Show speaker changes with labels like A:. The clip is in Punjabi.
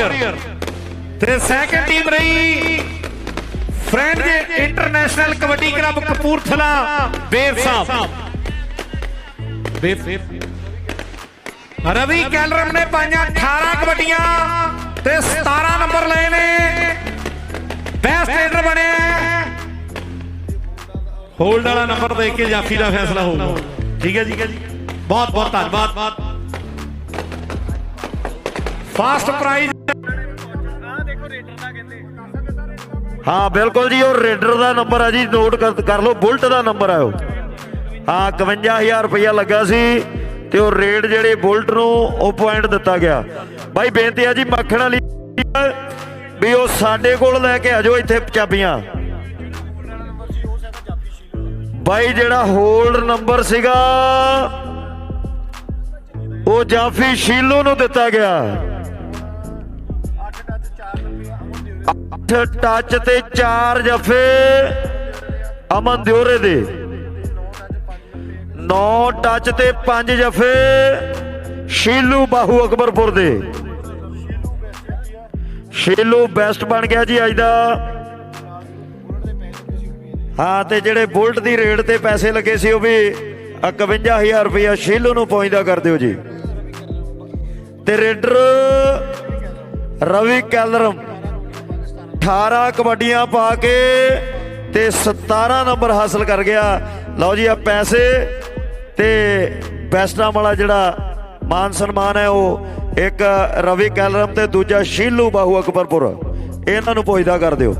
A: ਵਾਰੀਅਰ ਤੇ ਸੈਕੰਡ ਟੀਮ ਰਹੀ friend international kabaddi club Kapurthala Ber Sahib Ber Ravi ਕੈਲਰਮ ਨੇ ਪਾਈਆਂ 18 ਕਬੱਡੀਆਂ ਤੇ 17 ਨੰਬਰ ਲਏ ਨੇ। ਬੈਸਟ ਰੇਡਰ ਬਣਿਆ ਹੋਲਡ ਵਾਲਾ ਨੰਬਰ ਦੇਖ ਕੇ ਜਾਫੀ ਦਾ ਫੈਸਲਾ ਹੋਊਗਾ। ਠੀਕ ਹੈ ਜੀ। ਬਹੁਤ ਬਹੁਤ ਧੰਨਵਾਦ। ਫਾਸਟ ਪ੍ਰਾਈਜ਼
B: ਹਾਂ, ਬਿਲਕੁਲ ਜੀ, ਉਹ ਰੇਡਰ ਦਾ ਨੰਬਰ ਆ ਜੀ, ਨੋਟ ਕਰ ਲਓ, ਬੁਲਟ ਦਾ ਨੰਬਰ ਆ ਉਹ। ਹਾਂ 51000 ਰੁਪਇਆ ਲੱਗਾ ਸੀ ਤੇ ਉਹ ਰੇਡ ਜਿਹੜੇ ਬੁਲਟ ਨੂੰ ਉਹ ਪੁਆਇੰਟ ਦਿੱਤਾ ਗਿਆ। ਬਾਈ, ਬੇਨਤੀ ਆ ਜੀ, ਮੱਖਣ ਵਾਲੀ ਵੀ ਉਹ ਸਾਡੇ ਕੋਲ ਲੈ ਕੇ ਆ ਜਾਓ ਇੱਥੇ ਚਾਬੀਆਂ। ਬਾਈ, ਜਿਹੜਾ ਹੋਲਡ ਨੰਬਰ ਸੀਗਾ, ਉਹ ਜਾਫੀ ਸ਼ੀਲੋ ਨੂੰ ਦਿੱਤਾ ਗਿਆ। ਅੱਠ ਟੱਚ ਤੇ ਚਾਰ ਜਫੇ। ਅਮਨ ਦਿਓਰੇ ਦੇ। 9 ਟੱਚ ਤੇ 5 ਜਫੇ। ਸ਼ੀਲੂ ਬਾਹੂ ਅਕਬਰਪੁਰ ਦੇ। ਸ਼ੀਲੂ ਬੈਸਟ ਬਣ ਗਿਆ ਜੀ ਅੱਜ ਦਾ। ਹਾਂ, ਤੇ ਜਿਹੜੇ ਬੁਲਟ ਦੀ ਰੇਡ ਤੇ ਪੈਸੇ ਲੱਗੇ ਸੀ ਉਹ ਵੀ 51000 ਰੁਪਇਆ ਸ਼ੀਲੂ ਨੂੰ ਪਹੁੰਚਦਾ ਕਰ ਦਿਓ ਜੀ। ਤੇ ਰੇਡਰ ਰਵੀ ਕੈਲਰਮ। 18 ਕਬੱਡੀਆਂ ਪਾ ਕੇ ਤੇ 17 ਨੰਬਰ ਹਾਸਲ ਕਰ ਗਿਆ। ਲਓ ਜੀ ਆ ਪੈਸੇ ਤੇ ਬੈਸਟਾਂ ਵਾਲਾ ਜਿਹੜਾ ਮਾਨ ਸਨਮਾਨ ਹੈ ਉਹ ਇੱਕ ਰਵੀ ਕੈਲਰਮ ਤੇ ਦੂਜਾ ਸ਼ੀਲੂ ਬਾਹੂ ਅਕਬਰਪੁਰ। ਇਹਨਾਂ ਨੂੰ ਪੁੱਛਦਾ ਕਰ ਦਿਓ।